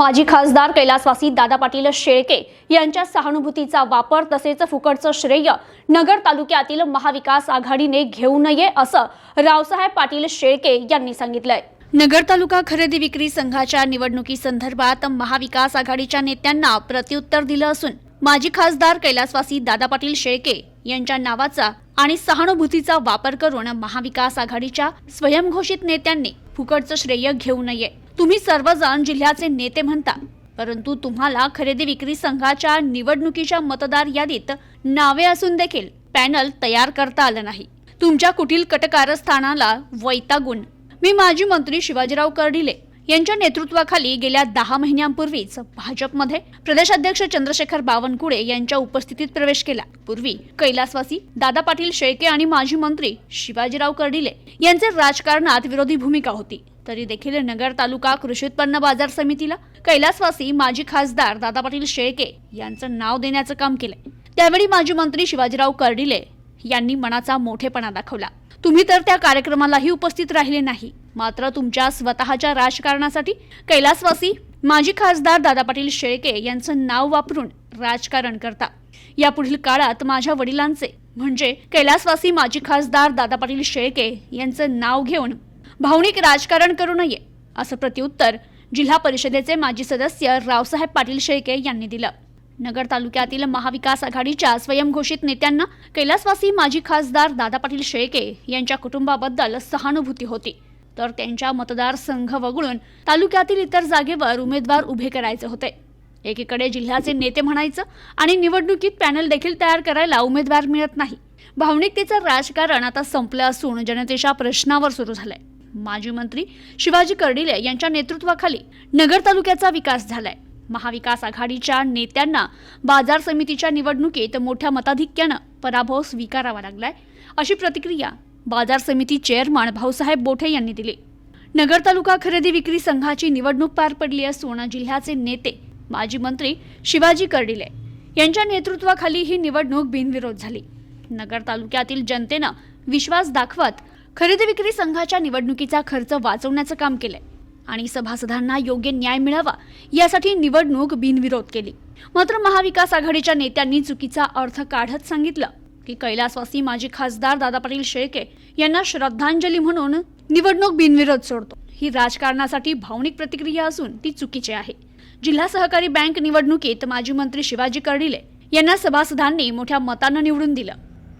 माजी खासदार कैलासवासी दादा पाटील शेळके यांच्या सहानुभूतीचा वापर तसेच फुकटचं श्रेय नगर तालुक्यातील महाविकास आघाडीने घेऊ नये असं रावसाहेब पाटील शेळके यांनी सांगितलंय. नगर तालुका खरेदी विक्री संघाच्या निवडणुकीसंदर्भात महाविकास आघाडीच्या नेत्यांना प्रत्युत्तर दिलं असून माजी खासदार कैलासवासी दादा पाटील शेळके यांच्या नावाचा आणि सहानुभूतीचा वापर करून महाविकास आघाडीच्या स्वयंघोषित नेत्यांनी फुकटचं श्रेय घेऊ नये. तुम्ही सर्वजण जिल्ह्याचे नेते म्हणता परंतु तुम्हाला खरेदी विक्री संघाच्या निवडणुकीच्या मतदार यादीत नावे असून देखील पॅनल तयार करता आलं नाही. तुमच्या कुटील कटकारस्थानाला वैतागून. मी माजी मंत्री शिवाजीराव कर्डिले यांच्या नेतृत्वाखाली गेल्या दहा महिन्यांपूर्वीच भाजपमध्ये प्रदेशाध्यक्ष चंद्रशेखर बावनकुळे यांच्या उपस्थितीत प्रवेश केला. पूर्वी कैलासवासी दादा पाटील शेळके आणि माजी मंत्री शिवाजीराव कर्डिले यांचे राजकारणात विरोधी भूमिका होती. तरी देखील नगर तालुका कृषी उत्पन्न बाजार समितीला कैलासवासी माजी खासदार दादा पाटील शेळके यांचं नाव देण्याचं काम केलंय. त्यावेळी माजी मंत्री शिवाजीराव कर्डिले यांनी मनाचा मोठेपणा दाखवला. तुम्ही तर त्या कार्यक्रमालाही उपस्थित राहिले नाही. मात्र तुमच्या स्वतःच्या राजकारणासाठी कैलासवासी माजी खासदार दादा पाटील शेळके यांचं नाव वापरून राजकारण करता. यापुढील काळात माझ्या वडिलांचे म्हणजे कैलासवासी माजी खासदार दादा पाटील शेळके यांचं नाव घेऊन भावनिक राजकारण करू नये असं प्रत्युत्तर जिल्हा परिषदेचे माजी सदस्य रावसाहेब पाटील शेळके यांनी दिलं. नगर तालुक्यातील महाविकास आघाडीच्या स्वयंघोषित नेत्यांना कैलासवासी माजी खासदार दादा पाटील शेळके यांच्या कुटुंबाबद्दल सहानुभूती होती. तर त्यांच्या मतदारसंघ वगळून तालुक्यातील इतर जागेवर उमेदवार उभे करायचे होते. एकीकडे जिल्ह्याचे नेते म्हणायचं आणि निवडणुकीत पॅनल देखील तयार करायला उमेदवार मिळत नाही. भावनिकतेचं राजकारण आता संपलं असून जनतेच्या प्रश्नावर सुरू झालंय. माजी मंत्री शिवाजी कर्डिले यांच्या नेतृत्वाखाली नगर तालुक्याचा विकास झालाय. महाविकास आघाडीच्या नेत्यांना बाजार समितीच्या निवडणुकीत मोठ्या मताधिक्यानं पराभव स्वीकारावा लागलाय अशी प्रतिक्रिया बाजार समिती चेअरमन भाऊसाहेब बोठे यांनी दिली. नगर तालुका खरेदी विक्री संघाची निवडणूक पार पडली असून जिल्ह्याचे नेते माजी मंत्री शिवाजी कर्डिले यांच्या नेतृत्वाखाली ही निवडणूक बिनविरोध झाली. नगर तालुक्यातील जनतेनं विश्वास दाखवत खरेदी विक्री संघाच्या निवडणुकीचा खर्च वाचवण्याचं काम केलंय. आणि सभासदांना योग्य न्याय मिळावा यासाठी निवडणूक बिनविरोध केली. मात्र महाविकास आघाडीच्या नेत्यांनी चुकीचा अर्थ काढत सांगितलं की कैलासवासी माजी खासदार दादा पाटील शेळके यांना श्रद्धांजली म्हणून निवडणूक बिनविरोध सोडतो. ही राजकारणासाठी भावनिक प्रतिक्रिया असून ती चुकीची आहे. जिल्हा सहकारी बँक निवडणुकीत माजी मंत्री शिवाजी कर्डिले यांना सभासदांनी मोठ्या मतानं निवडून दिलं.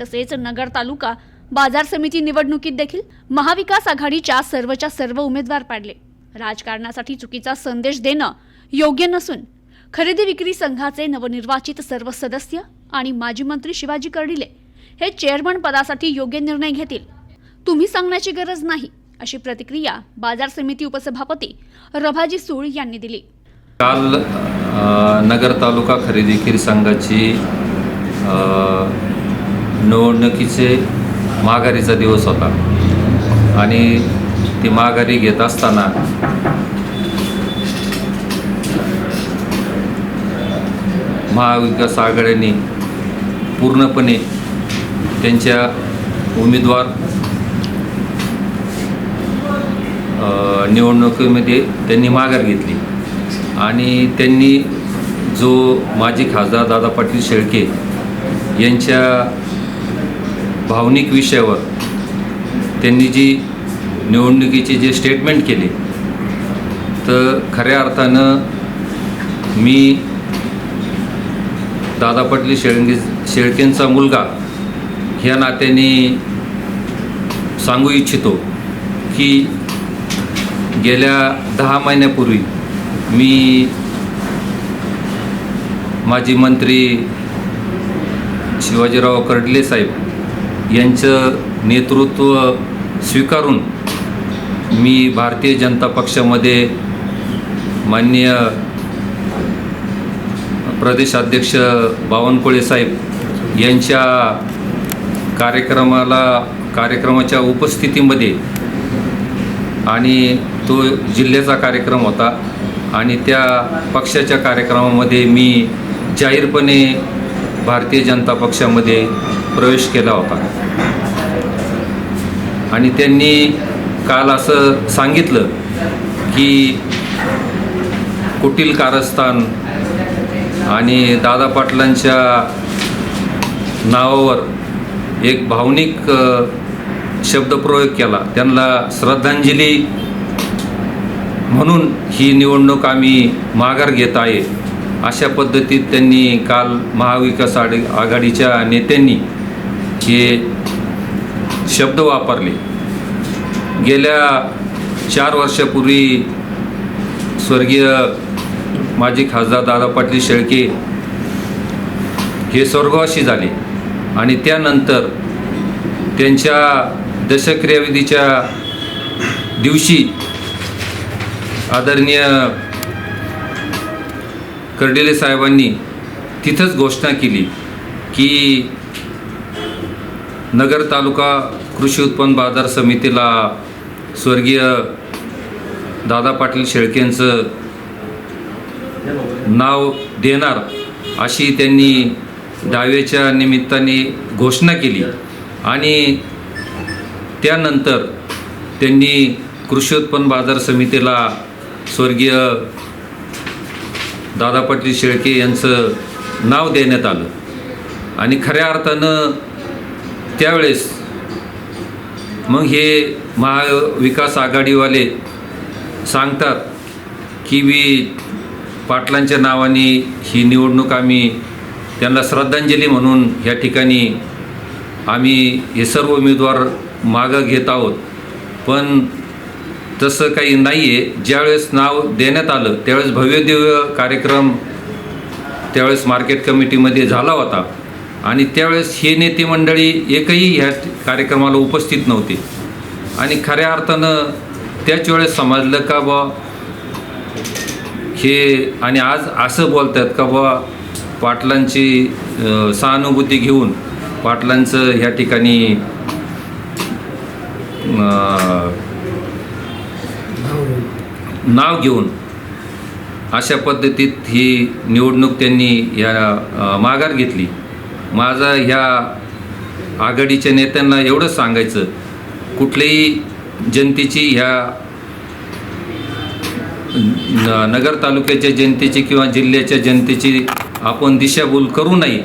तसेच नगर तालुका बाजार समिती निवडणुकीत देखील महाविकास आघाडीच्या सर्वच्या सर्व उमेदवार पाडले. राजकारणासाठी चुकीचा संदेश देणं योग्य नसून खरेदी विक्री संघाचे नवनिर्वाचित सर्व सदस्य आणि माजी मंत्री शिवाजी कर्डिले हे चेअरमन पदासाठी योग्य निर्णय घेतील. तुम्ही सांगण्याची गरज नाही अशी प्रतिक्रिया बाजार समिती उपसभापती रभाजी सूळ यांनी दिली. काल नगर तालुका खरेदी विक्री संघाची निवडणुकीचे माघारीचा दिवस होता. आणि ती माघारी घेत असताना महाविकास आघाडीने पूर्णपणे त्यांच्या उमेदवार निवडणुकीमध्ये त्यांनी माघार घेतली. आणि त्यांनी जो माजी खासदार दादा पाटील शेळके यांच्या भावनिक विषयावर त्यांनी जी निवडणुकीचे जे स्टेटमेंट केले तर खऱ्या अर्थानं मी दादा पाटील शेळके शेळकेंचा मुलगा ह्या नात्याने सांगू इच्छितो की गेल्या दहा महिन्यापूर्वी मी माजी मंत्री शिवाजीराव कर्डले साहेब यांचं नेतृत्व स्वीकारून मी भारतीय जनता पक्षामध्ये माननीय प्रदेशाध्यक्ष बावनकुळे साहेब यांच्या कार्यक्रमाला कार्यक्रमाच्या उपस्थितीमध्ये आणि तो जिल्ह्याचा कार्यक्रम होता आणि त्या पक्षाच्या कार्यक्रमामध्ये मी जाहीरपणे भारतीय जनता पक्षामध्ये प्रवेश केला होता. आणि त्यांनी काल असं सांगितलं की कुटील कारस्थान आणि दादा पाटलांच्या नावावर एक भावनिक शब्दप्रयोग केला. त्यांना श्रद्धांजली म्हणून ही निवडणूक आम्ही माघार घेत आहे. अशा पद्धतीत त्यांनी काल महाविकास आघाडीच्या नेत्यांनी हे शब्द वापरले. गेल्या चार वर्षापूर्वी स्वर्गीय माजी खासदार दादा पाटील शेळके हे स्वर्गवासी झाले. आणि त्यानंतर त्यांच्या दशक्रियाविधीच्या दिवशी आदरणीय कर्डिले साहेबांनी तिथंच घोषणा केली की नगर तालुका कृषी उत्पन्न बाजार समितीला स्वर्गीय दादा पाटील शेळकेंचं नाव देणार अशी त्यांनी डाव्याच्या निमित्ताने घोषणा केली. आणि त्यानंतर त्यांनी कृषी उत्पन्न बाजार समितीला स्वर्गीय दादा पाटील शेळके यांचं नाव देण्यात आलं. आणि खऱ्या अर्थानं त्यावेळेस मग हे महाविकास आघाडीवाले सांगतात की मी पाटलांच्या नावाने ही निवडणूक आम्ही त्यांना श्रद्धांजली म्हणून या ठिकाणी आम्ही हे सर्व उमेदवार मागं घेत आहोत. पण तसं काही नाही आहे ज्यावेळेस नाव देण्यात आलं त्यावेळेस भव्यदिव्य कार्यक्रम त्यावेळेस मार्केट कमिटीमध्ये झाला होता. आणि त्यावेळेस हे नेते मंडळी एकही ह्या कार्यक्रमाला उपस्थित नव्हते. आणि खऱ्या अर्थानं त्याच वेळेस समजलं का बा हे आणि आज असं बोलतात का बा पाटलांची सहानुभूती घेऊन पाटलांचं ह्या ठिकाणी नाव घेऊन अशा पद्धतीत ही निवडणूक त्यांनी या माघार घेतली. माझा ह्या आघाडीच्या नेत्यांना एवढंच सांगायचं कुठल्याही जनतेची ह्या न- नगर तालुक्याच्या जनतेची किंवा जिल्ह्याच्या जनतेची आपण दिशाभूल करू नये.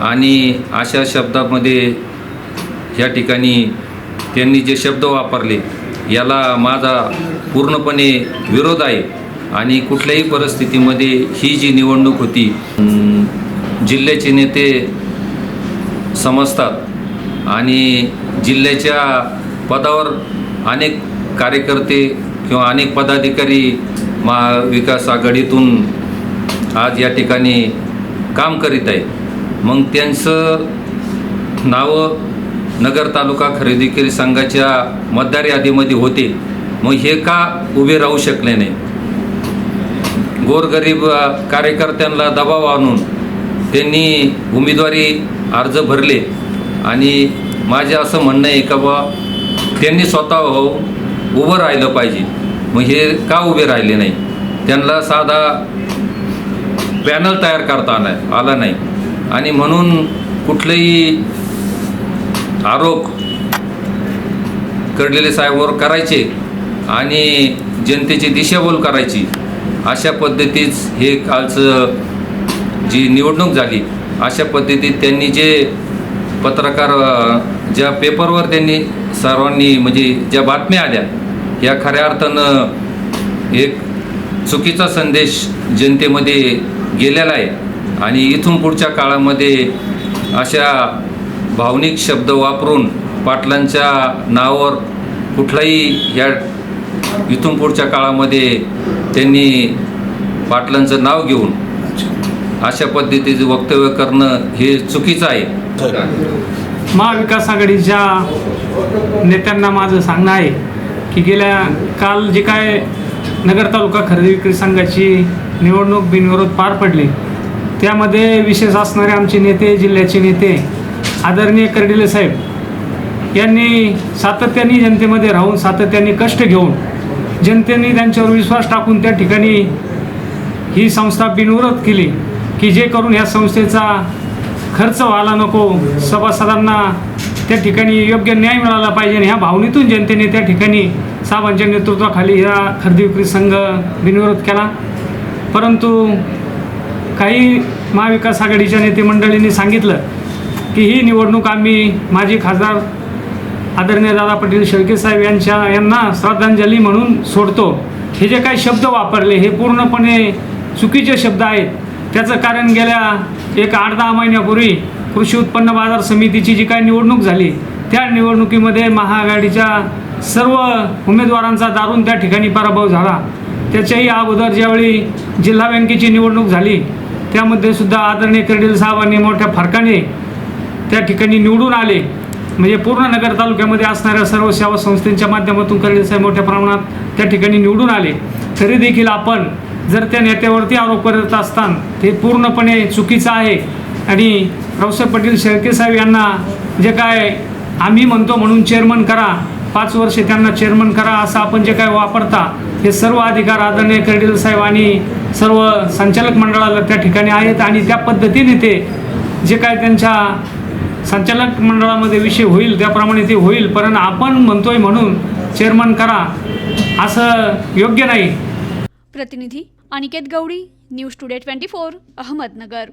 आणि अशा शब्दामध्ये या ठिकाणी त्यांनी जे शब्द वापरले याला माझा पूर्णपणे विरोध आहे. आणि कुठल्याही परिस्थितीमध्ये ही जी निवडणूक होती जिल्ह्याचे नेते समजतात. आणि जिल्ह्याच्या पदावर अनेक कार्यकर्ते किंवा अनेक पदाधिकारी महाविकास आघाडीतून आज या ठिकाणी काम करीत आहे मग त्यांचं नावं नगर तालुका खरेदी विक्री संघाच्या मतदार यादीमध्ये होते. मग हे का उभे राहू शकले नाही गोरगरीब कार्यकर्त्यांना दबाव आणून त्यांनी उमेदवारी अर्ज भरले. आणि माझे असं म्हणणं आहे का बा त्यांनी स्वतः हो उभं राहिलं पाहिजे. मग हे का उभे राहिले नाही? त्यांना साधा पॅनल तयार करता आला आला नाही. आणि म्हणून कुठलेही आरोप कडलेले साहेबांवर करायचे आणि जनतेची दिशाभूल करायची अशा पद्धतीच हे कालचं जी निवडणूक झाली अशा पद्धतीत त्यांनी जे पत्रकार ज्या पेपरवर त्यांनी सर्वांनी म्हणजे ज्या बातम्या आल्या या खऱ्या अर्थानं एक चुकीचा संदेश जनतेमध्ये गेलेला आहे. आणि इथून पुढच्या काळामध्ये अशा भावनिक शब्द वापरून पाटलांच्या नावावर कुठलाही या इथून पुढच्या काळामध्ये त्यांनी पाटलांचं नाव घेऊन अशा पद्धतीचं वक्तव्य करणं हे चुकीचं आहे. महाविकास आघाडीच्या नेत्यांना माझं सांगणं आहे की गेल्या काल जे काय नगर तालुका खरेदी विक्री संघाची निवडणूक बिनविरोध पार पडली. त्यामध्ये विशेष असणारे आमचे नेते जिल्ह्याचे नेते आदरणीय कर्डिले साहेब यांनी सातत्याने जनतेमध्ये राहून सातत्याने कष्ट घेऊन जनतेने त्यांच्यावर विश्वास टाकून त्या ठिकाणी ही संस्था बिनविरोध केली. की जे करून ह्या संस्थेचा खर्च व्हायला नको सभासदांना त्या ठिकाणी योग्य न्याय मिळाला पाहिजे आणि ह्या भावनेतून जनतेने त्या ठिकाणी साहेबांच्या नेतृत्वाखाली ह्या खरेदी विक्री संघ बिनविरोध केला. परंतु काही महाविकास आघाडीच्या नेते मंडळींनी सांगितलं की ही निवडणूक आम्ही माजी खासदार आदरणीय दादा पाटील शेळके साहेब यांच्या यांना श्रद्धांजली म्हणून सोडतो. हे जे काही शब्द वापरले हे पूर्णपणे चुकीचे शब्द आहेत. त्याचं कारण गेल्या एक आठ दहा महिन्यापूर्वी कृषी उत्पन्न बाजार समितीची जी काही निवडणूक झाली त्या निवडणुकीमध्ये महाआघाडीच्या सर्व उमेदवारांचा दारून त्या ठिकाणी पराभव झाला. त्याच्याही अगोदर ज्यावेळी जिल्हा बँकेची निवडणूक झाली त्यामध्ये सुद्धा आदरणीय कर्डिल साहेबांनी मोठ्या फरकाने त्या ठिकाणी निवडून आले. म्हणजे पूर्ण नगर तालुक्यामध्ये असणाऱ्या सर्व सेवा संस्थेच्या माध्यमातून कर्डिल साहेब मोठ्या प्रमाणात त्या ठिकाणी निवडून आले. तरी देखील आपण जर त्या नेत्यावरती आरोप करत असताना ते पूर्णपणे चुकीचं आहे. आणि रावसाहेब पाटील शेळके साहेब यांना जे काय आम्ही म्हणतो म्हणून चेअरमन करा पाच वर्षे त्यांना चेअरमन करा असं आपण जे काय वापरता हे सर्व अधिकार आदरणीय कर्डिल साहेब आणि सर्व संचालक मंडळाला त्या ठिकाणी आहेत. आणि त्या पद्धतीने ते जे काय त्यांच्या संचालक मंडळामध्ये विषय होईल त्याप्रमाणे ते होईल. पण आपण म्हणतोय म्हणून चेअरमन करा असं योग्य नाही. प्रतिनिधी Aniket Gaudi news today twenty four Ahmednagar.